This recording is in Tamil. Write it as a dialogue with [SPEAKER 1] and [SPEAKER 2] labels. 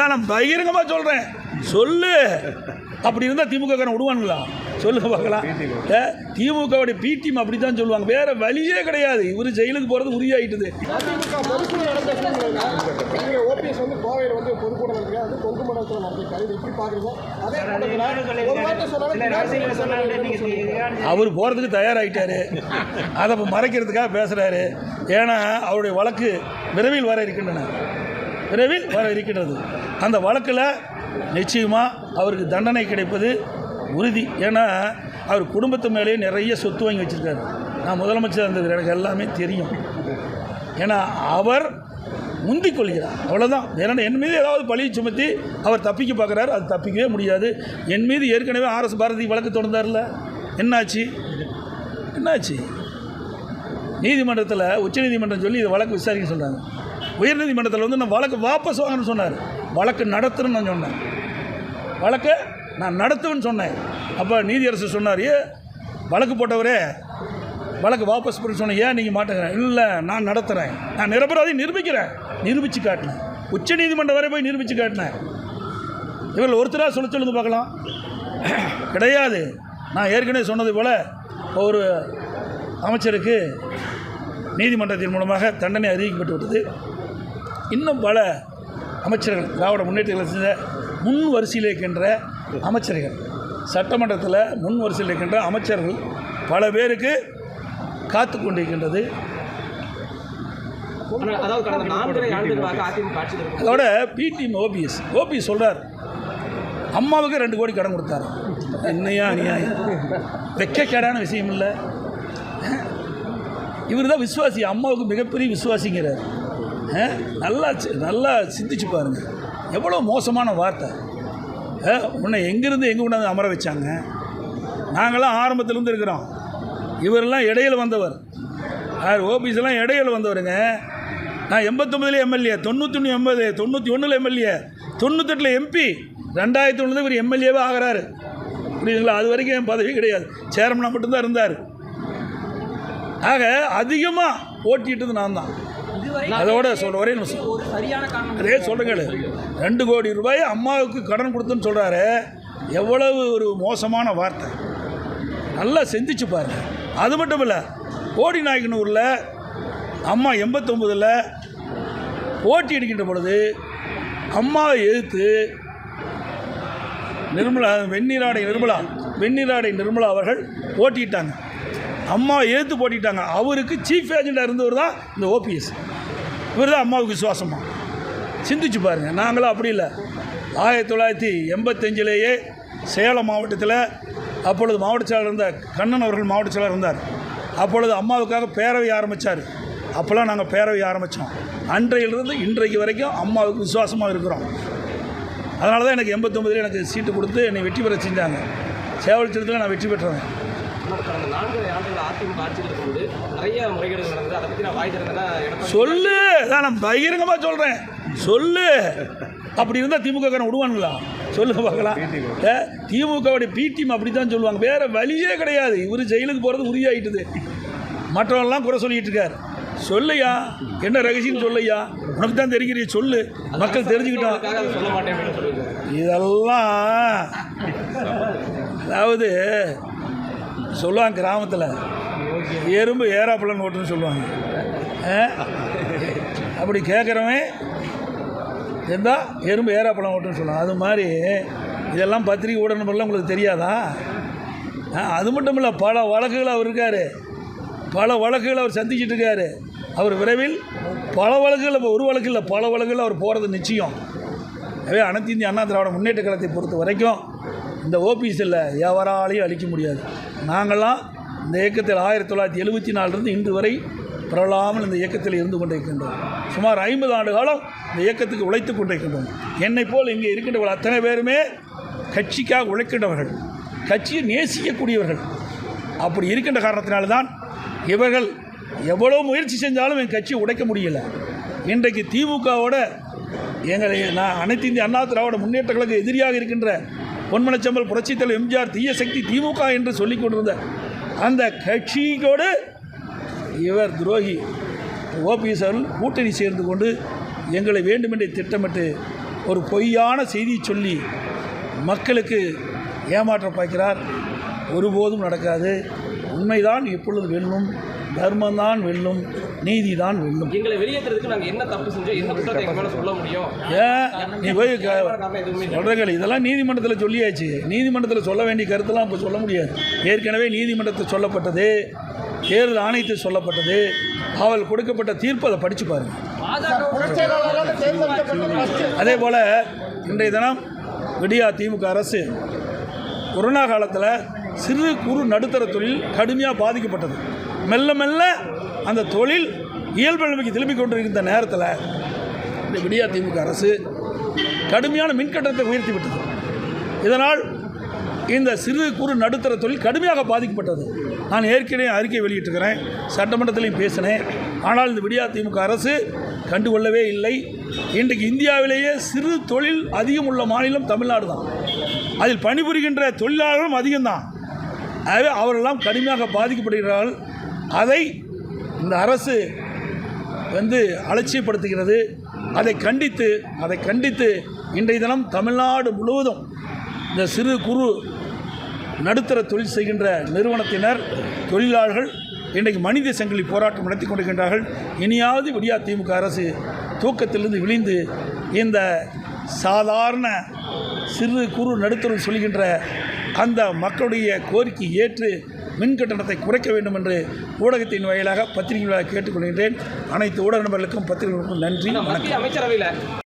[SPEAKER 1] அதான் நான் பகிரங்கமாக சொல்கிறேன் சொல்லு. அப்படி இருந்தால் திமுக காரன் விடுவானுங்களா? சொல்லுங்க பார்க்கலாம். திமுகவுடைய பி டீம் அப்படி தான் சொல்லுவாங்க. வேற வழியே கிடையாது. இவர் ஜெயிலுக்கு போகிறது உறுதியாயிட்டுது
[SPEAKER 2] வார்த்தை சொன்னாலும்
[SPEAKER 1] அவர் போகிறதுக்கு தயாராகிட்டாரு அதை இப்போ மறைக்கிறதுக்காக பேசுகிறாரு ஏன்னா அவருடைய வழக்கு விரைவில் வர இருக்கின்றன. விரைவில் வர இருக்கின்றது. அந்த வழக்கில் நிச்சயமாக அவருக்கு தண்டனை கிடைப்பது உறுதி. ஏன்னா அவர் குடும்பத்து மேலேயே நிறைய சொத்து வாங்கி வச்சுருக்காரு. நான் முதலமைச்சர் இருந்தது. எனக்கு எல்லாமே தெரியும். ஏன்னா அவர் முந்திக் கொள்கிறார். அவ்வளோதான் வேற என் மீது ஏதாவது பழியை சுமத்தி அவர் தப்பிக்க பார்க்குறாரு. அது தப்பிக்கவே முடியாது. என் மீது ஏற்கனவே ஆர்எஸ் பாரதி வழக்கு தொடர்ந்தார்ல. என்னாச்சு? என்னாச்சு? நீதிமன்றத்தில் உச்சநீதிமன்றம் சொல்லி இது வழக்கு விசாரிக்க சொல்கிறாங்க உயர்நீதிமன்றத்தில் வந்து நான் வழக்கு வாபஸ் வாங்கன்னு சொன்னார். வழக்கு நடத்துன்னு நான் சொன்னேன். வழக்கை நான் நடத்துவேன்னு சொன்னேன். அப்போ நீதியரசர் சொன்னார் வழக்கு போட்டவரே வழக்கு வாபஸ் பண்ண சொன்னேன். ஏன் நீங்கள் மாட்டேங்கிறேன் இல்லை நான் நடத்துகிறேன் நான் நிரபராதி நிரூபிக்கிறேன். நிரூபித்து காட்டினேன். உச்ச நீதிமன்றம் வரை போய் நிரூபித்து காட்டினேன். இவர்கள் ஒருத்தராக சொல்ல சொல்லுங்க பார்க்கலாம். கிடையாது. நான் ஏற்கனவே சொன்னது போல் ஒரு அமைச்சருக்கு நீதிமன்றத்தின் மூலமாக தண்டனை அறிவிக்கப்பட்டு விட்டது. இன்னும் பல அமைச்சர்கள் திராவிட முன்னேற்ற கழகத்தில் முன் வரிசையில் இருக்கின்ற அமைச்சர்கள். சட்டமன்றத்தில் முன் வரிசையில் இருக்கின்ற அமைச்சர்கள் பல பேருக்கு காத்து கொண்டிருக்கின்றது. அதோட பிடிஎம் ஓபிஎஸ் ஓபிஎஸ் சொல்கிறார் அம்மாவுக்கு ரெண்டு கோடி கடன் கொடுத்தாரு. என்னையா அநியாயம். வெக்கக்கேடான விஷயம் இல்லை. இவர் தான் விசுவாசி அம்மாவுக்கு மிகப்பெரிய விசுவாசிங்கிறார். அஹ், நல்லா சி- நல்லா சிந்திச்சு பாருங்க. எவ்வளோ மோசமான வார்த்தை. உன்னை எங்கேருந்து எங்கே கொண்டாந்து அமர வச்சாங்க? நாங்களாம் ஆரம்பத்திலேருந்து இருக்கிறோம். இவரெல்லாம் இடையில வந்தவர். யார் ஓபிஸ்லாம் இடையில் வந்தவருங்க. நான் எண்பத்தொம்பதுல எம்எல்ஏ தொண்ணூற்றி எண்பது தொண்ணூற்றி ஒன்றில் எம்எல்ஏ தொண்ணூத்தெட்டில் எம்பி. ரெண்டாயிரத்தி ஒன்றில் இவர் எம்எல்ஏவே ஆகிறாரு. புரியுதுங்களா? அது வரைக்கும் என் பதவி கிடையாது. சேர்மனாக மட்டும்தான் இருந்தார். ஆக அதிகமாக போட்டிட்டது நான் தான் அதோட சொல்ற ஒரே நிமிஷம். அதே சொல்லுங்கள் ரெண்டு கோடி ரூபாய் அம்மாவுக்கு கடன் கொடுத்துன்னு சொல்கிறாரு எவ்வளவு ஒரு மோசமான வார்த்தை. நல்லா சிந்திச்சு பாருங்க. அது மட்டும் இல்லை கோடி நாயக்கனூரில் அம்மா எண்பத்தொம்பதில் போட்டி அடிக்கின்ற பொழுது அம்மாவை எதிர்த்து நிர்மலா வெந்நீராடை நிர்மலா வெந்நீராடை நிர்மலா அவர்கள் போட்டிட்டாங்க அம்மாவை எதிர்த்து போட்டிட்டாங்க அவருக்கு சீஃப் ஏஜெண்டாக இருந்தவர் தான் இந்த ஓபிஎஸ் இவர் தான் அம்மாவுக்கு விசுவாசமா? சிந்திச்சு பாருங்கள் நாங்களும் அப்படி இல்லை. ஆயிரத்தி தொள்ளாயிரத்தி எண்பத்தஞ்சிலேயே சேலம் மாவட்டத்தில் அப்பொழுது மாவட்ட செயலர் இருந்த கண்ணன் அவர்கள் மாவட்ட செயலர் இருந்தார். அப்பொழுது அம்மாவுக்காக பேரவை ஆரம்பித்தார் அப்போல்லாம் நாங்கள் பேரவை ஆரம்பித்தோம் அன்றையிலிருந்து இன்றைக்கு வரைக்கும் அம்மாவுக்கு விசுவாசமாக இருக்கிறோம். அதனால தான் எனக்கு எண்பத்தொம்பதுல எனக்கு சீட்டு கொடுத்து என்னை வெற்றி பெற செஞ்சாங்க. சேவல் நான் வெற்றி பெற்றேன்
[SPEAKER 3] ஆனால் கடந்த நான்கரை ஆண்டுகள் அதிமுக ஆட்சியில் இருக்கும்போது நிறைய முறைகேடுகள் நடந்தது. அதை பற்றி நான் வாய் திறந்தா எடப்பாடி
[SPEAKER 1] சொல்லு. அதான் நான் பகிரங்கமாக சொல்கிறேன் சொல்லு. அப்படி இருந்தால் திமுக விடுவானுங்களா? சொல்லுங்க பார்க்கலாம். திமுகவுடைய பி டீம் அப்படி தான் சொல்லுவாங்க. வேற வழியே கிடையாது. இவர் ஜெயிலுக்கு போகிறது உறுதியாயிட்டுது. மற்றவங்களாம் குறை சொல்லிட்டு இருக்கார். சொல்லையா என்ன ரகசியம் சொல்லையா உனக்கு தான் தெரிகிறிய சொல்லு மக்கள் தெரிஞ்சுக்கிட்டோம் இதெல்லாம் அதாவது சொல்லுவாங்க கிராமத்தில். எறும்பு ஏறாப்பழம் ஓட்டுன்னு சொல்லுவாங்க. அப்படி கேட்குறவன் இருந்தால் எறும்பு ஏறாப்பழம் ஓட்டுன்னு சொல்லுவாங்க. அது மாதிரி இதெல்லாம் பத்திரிக்கை ஊடகமெல்லாம் உங்களுக்கு தெரியாதா? ஆ, அது மட்டும் இல்லை பல வழக்குகள் அவர் இருக்கார். பல வழக்குகள் அவர் சந்திச்சிட்டு இருக்காரு. அவர் விரைவில் பல வழக்குகள் இப்போ ஒரு வழக்கு இல்லை பல வழக்குகள் அவர் போகிறது நிச்சயம். எனவே அனைத்து இந்திய அண்ணா திராவிட முன்னேற்ற கழகத்தை பொறுத்த வரைக்கும் இந்த ஓபிஎஸ்ஸில் எவராலையும் அழிக்க முடியாது. நாங்கள்லாம் இந்த இயக்கத்தில் ஆயிரத்தி தொள்ளாயிரத்தி எழுபத்தி நாலுலேருந்து இன்று வரை பரவலாமல் இந்த இயக்கத்தில் இருந்து கொண்டிருக்கின்றோம். சுமார் ஐம்பது ஆண்டு காலம் இந்த இயக்கத்துக்கு உழைத்து கொண்டிருக்கின்றோம். என்னை போல் இங்கே இருக்கின்றவர்கள் அத்தனை பேருமே கட்சிக்காக உழைக்கின்றவர்கள் கட்சியை நேசிக்கக்கூடியவர்கள். அப்படி இருக்கின்ற காரணத்தினால்தான் இவர்கள் எவ்வளோ முயற்சி செஞ்சாலும் என் கட்சியை உடைக்க முடியல. இன்றைக்கு திமுகவோட எங்களை நான் அனைத்து இந்திய அண்ணா திராவிட முன்னேற்ற கழக எதிரியாக இருக்கின்ற பொன்மனச்சம்பல் புரட்சித்தலைவர் எம்ஜிஆர் தீய சக்தி திமுக என்று சொல்லிக் கொண்டிருந்த அந்த கட்சியோடு இவர் துரோகி ஓபிஎஸ் அவர்கள் கூட்டணி சேர்ந்து கொண்டு எங்களை வேண்டுமென்றே திட்டமிட்டு ஒரு பொய்யான செய்தியை சொல்லி மக்களுக்கு ஏமாற்ற பார்க்கிறார். ஒருபோதும் நடக்காது. உண்மைதான் எப்பொழுது வெல்லும் தர்மம்தான் வெல்லும். நீதிதான் வெல்லும்
[SPEAKER 3] எங்களை வெளியேற்றுறதுக்கு நாங்க என்ன தப்பு செஞ்சோம் என்ன குற்றத்தை எங்க மேல சொல்ல முடியும்?
[SPEAKER 1] ஏன்? நீ போய் இதெல்லாம் நீதிமன்றத்தில் சொல்லியாச்சு. நீதிமன்றத்தில் சொல்ல வேண்டிய கருத்தெல்லாம் இப்போ சொல்ல முடியாது. ஏற்கனவே நீதிமன்றத்தில் சொல்லப்பட்டது தேர்தல் ஆணையத்தில் சொல்லப்பட்டது. அவள் கொடுக்கப்பட்ட தீர்ப்பு அதை படித்து பாருங்க.
[SPEAKER 2] புரட்சியாளரால் தேர்ந்தெடுக்கப்பட்ட ஃபர்ஸ்ட்
[SPEAKER 1] அதே போல் இன்றைய தினம் விடியா திமுக அரசு கொரோனா காலத்தில் சிறு குறு நடுத்தர தொழில் கடுமையாக பாதிக்கப்பட்டது. மெல்ல மெல்ல அந்த தொழில் இயல்பு நிலைமைக்கு திரும்பிக் கொண்டிருக்கின்ற நேரத்தில் இந்த விடியா திமுக அரசு கடுமையான மின்கட்டணத்தை உயர்த்தி விட்டது. இதனால் இந்த சிறு குறு நடுத்தர தொழில் கடுமையாக பாதிக்கப்பட்டது. நான் ஏற்கனவே அறிக்கை வெளியிட்டிருக்கிறேன் சட்டமன்றத்திலையும் பேசினேன். ஆனால் இந்த விடியா திமுக அரசு கண்டுகொள்ளவே இல்லை. இன்றைக்கு இந்தியாவிலேயே சிறு தொழில் அதிகம் உள்ள மாநிலம் தமிழ்நாடு தான். அதில் பணிபுரிகின்ற தொழிலாளர்களும் அதிகம்தான். ஆகவே அவரெல்லாம் கடுமையாக பாதிக்கப்படுகிறார்கள். அதை இந்த அரசு வந்து அலட்சியப்படுத்துகிறது. அதை கண்டித்து அதை கண்டித்து இன்றைய தினம் தமிழ்நாடு முழுவதும் இந்த சிறு குறு நடுத்தர தொழில் செய்கின்ற நிறுவனத்தினர் தொழிலாளர்கள் இன்றைக்கு மனித சங்கிலி போராட்டம் நடத்தி கொண்டிருக்கின்றார்கள். இனியாவது விடியா திமுக அரசு தூக்கத்திலிருந்து விழிந்து இந்த சாதாரண சிறு குறு நடுத்தரம் சொல்கின்ற அந்த மக்களுடைய கோரிக்கை ஏற்று மின் கட்டணத்தை குறைக்க வேண்டும் என்று ஊடகத்தின் வாயிலாக பத்திரிகை வாயிலாக கேட்டுக்கொள்கின்றேன். அனைத்து ஊடக நபர்களுக்கும் பத்திரிகைகளுக்கும் நன்றி
[SPEAKER 3] அமைச்சரவையில்